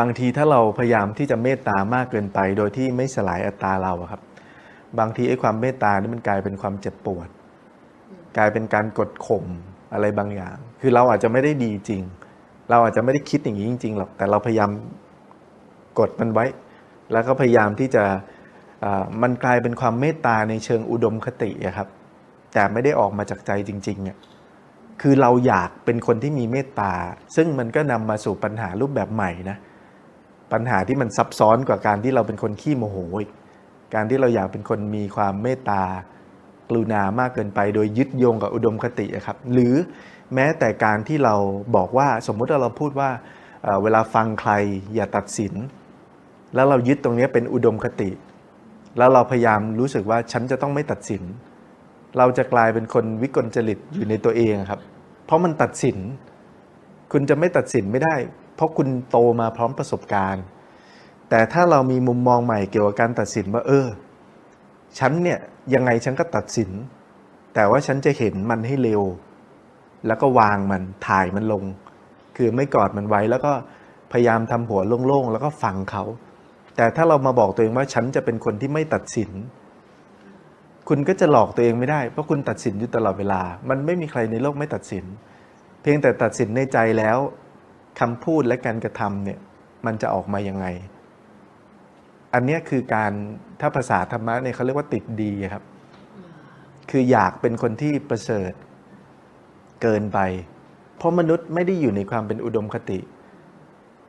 บางทีถ้าเราพยายามที่จะเมตตามากเกินไป โดยที่ไม่สลายอัตตาเราครับ บางทีไอ้ความเมตตานี่มันกลายเป็นความเจ็บปวด กลายเป็นการกดข่มอะไรบางอย่าง คือเราอาจจะไม่ได้ดีจริง เราอาจจะไม่ได้คิดอย่างนี้จริงๆหรอกแต่เราพยายามกดมันไว้ แล้วก็พยายามที่จะอ่ามันกลายเป็นความเมตตาในเชิงอุดมคติครับ แต่ไม่ได้ออกมาจากใจจริงๆอะคือเราอยากเป็นคนที่มีเมตตาซึ่งมันก็นำมาสู่ปัญหารูปแบบใหม่นะ ปัญหาที่มันซับซ้อนกว่าการที่เราเป็นคนขี้โมโหอีกการที่เราอยากเป็นคนมีความเมตตากรุณามากเกินไป โดยยึดโยงกับอุดมคติครับ หรือแม้แต่การที่เราบอกว่าสมมุติเราพูดว่าเเวลาฟังใครอย่าตัดสิน แล้วเรายึดตรงนี้เป็นอุดมคติ แล้วเราพยายามรู้สึกว่าฉันจะต้องไม่ตัดสิน เราจะกลายเป็นคนวิกลจริตอยู่ในตัวเองครับ เพราะมันตัดสิน คุณจะไม่ตัดสินไม่ได้ เพราะคุณโตมาพร้อมประสบการณ์ แต่ถ้าเรามีมุมมองใหม่เกี่ยวกับการตัดสินว่าเออฉันเนี่ยยังไงฉันก็ตัดสิน แต่ว่าฉันจะเห็นมันให้เร็ว แล้วก็วางมันถ่ายมันลง คือไม่กอดมันไว้แล้วก็พยายามทำหัวโล่งๆแล้วก็ฟังเขา แต่ถ้าเรามาบอกตัวเองว่าฉันจะเป็นคนที่ไม่ตัดสิน คุณก็จะหลอกตัวเองไม่ได้เพราะคุณตัดสินอยู่ตลอดเวลา มันไม่มีใครในโลกไม่ตัดสิน เพียงแต่ตัดสินในใจแล้ว คำพูดและการกระทำเนี่ยมันจะออกมายังไง อันนี้คือการถ้าภาษาธรรมะเนี่ยเขาเรียกว่าติดดีครับ คืออยากเป็นคนที่ประเสริฐเกินไป เพราะมนุษย์ไม่ได้อยู่ในความเป็นอุดมคติ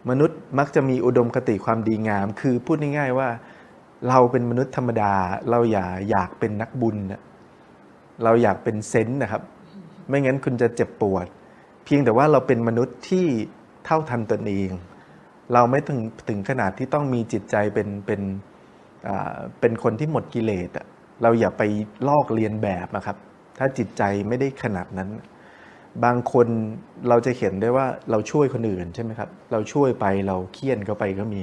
มนุษย์มักจะมีอุดมคติความดีงาม คือพูดง่ายๆว่า เราเป็นมนุษย์ธรรมดา เราอย่าอยากเป็นนักบุญนะเราอยากเป็นเซนต์นะครับ ไม่งั้นคุณจะเจ็บปวด เพียงแต่ว่าเราเป็นมนุษย์ที่ เท่าทันตนเอง เราไม่ถึงถึงขนาดที่ต้องมีจิตใจเป็นเป็นเป็นคนที่หมดกิเลสอะเราอย่าไปลอกเลียนแบบนะครับ ถ้าจิตใจไม่ได้ขนาดนั้น บางคนเราจะเห็นได้ว่าเราช่วยคนอื่นใช่ไหมครับ เราช่วยไปเราเคี่ยนเขาไปก็มี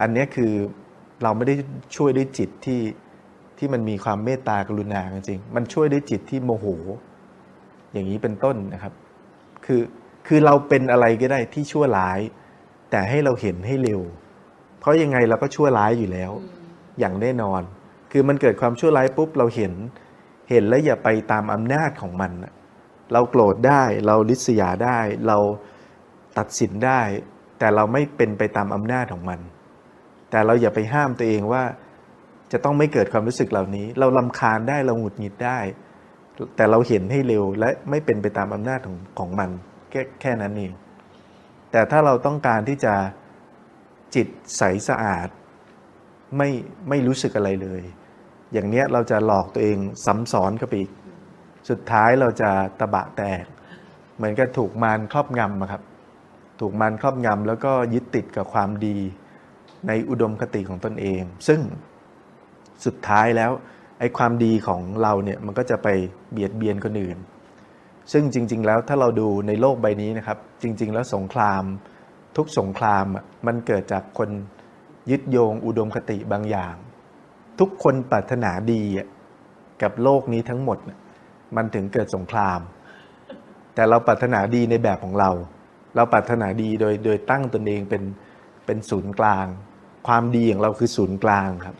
อันนี้คือเราไม่ได้ช่วยด้วยจิตที่ที่มันมีความเมตตากรุณาจริง มันช่วยด้วยจิตที่โมโห อย่างนี้เป็นต้นนะครับ คือ คือเราเป็นอะไรก็ได้ที่ชั่วร้าย แต่ให้เราเห็นให้เร็ว เพราะยังไงเราก็ชั่วร้ายอยู่แล้ว อย่างแน่นอน คือมันเกิดความชั่วร้ายปุ๊บเราเห็น เห็นแล้วอย่าไปตามอำนาจของมันน่ะเราโกรธได้ เราลิษยาได้ เราตัดสินได้ แต่เราไม่เป็นไปตามอำนาจของมัน แต่เราอย่าไปห้ามตัวเองว่าจะต้องไม่เกิดความรู้สึกเหล่านี้ เราลำคาญได้เราหงุดหงิดได้ แต่เราเห็นให้เร็วและไม่เป็นไปตามอำนาจของของมันแค่แค่นั้นเองแต่ถ้าเราต้องการที่จะจิตใสสะอาด ไม่ไม่รู้สึกอะไรเลย อย่างเนี้ยเราจะหลอกตัวเองซ้ำซ้อนเข้าปอีก สุดท้ายเราจะตะบะแตก เหมือนกับถูกมารครอบงำอะครับ ถูกมารครอบงำแล้วก็ยึดติดกับความดีในอุดมคติของตนเอง ซึ่งสุดท้ายแล้วไอ้ความดีของเราเนี่ยมันก็จะไปเบียดเบียนคนอื่น ซึ่งจริง ๆ แล้วถ้าเราดูในโลกใบนี้นะครับ จริง ๆ แล้วสงคราม ทุกสงครามมันเกิดจากคนยึดโยงอุดมคติบางอย่าง ทุกคนปรารถนาดีกับโลกนี้ทั้งหมด มันถึงเกิดสงคราม แต่เราปรารถนาดีในแบบของเรา เราปรารถนาดีโดยโดยตั้งตนเองเป็นเป็นศูนย์กลาง ความดีของเราคือศูนย์กลางครับ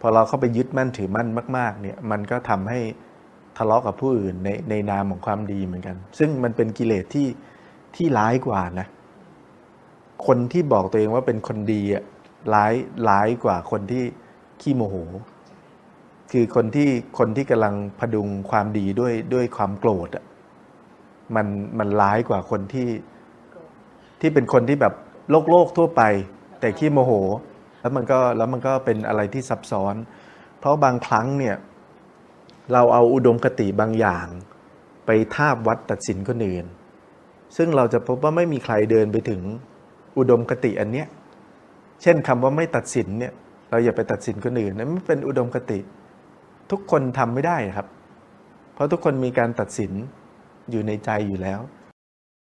พอเราเข้าไปยึดมั่นถือมั่นมาก ๆ เนี่ยมันก็ทำให้ ทะเลาะกับผู้อื่นในในนามของความดีเหมือนกัน ซึ่งมันเป็นกิเลสที่ที่ร้ายกว่านะ คนที่บอกตัวเองว่าเป็นคนดีอะร้ายร้ายกว่าคนที่ขี้โมโห คือคนที่คนที่กำลังพดุงความดีด้วยด้วยความโกรธอะมันมันร้ายกว่าคนที่ที่เป็นคนที่แบบโลกโลกทั่วไป แต่ขี้โมโห แล้วมันก็แล้วมันก็เป็นอะไรที่ซับซ้อน เพราะบางครั้งเนี่ย เราเอาอุดมคติบางอย่าง ไปทาบวัดตัดสินคนอื่น ซึ่งเราจะพบว่าไม่มีใครเดินไปถึงอุดมคติอันเนี้ยเช่นคำว่าไม่ตัดสินเนี่ยเราอย่าไปตัดสินคนอื่นนั้นไม่เป็นอุดมคติ ทุกคนทำไม่ได้ครับ เพราะทุกคนมีการตัดสินอยู่ในใจอยู่แล้ว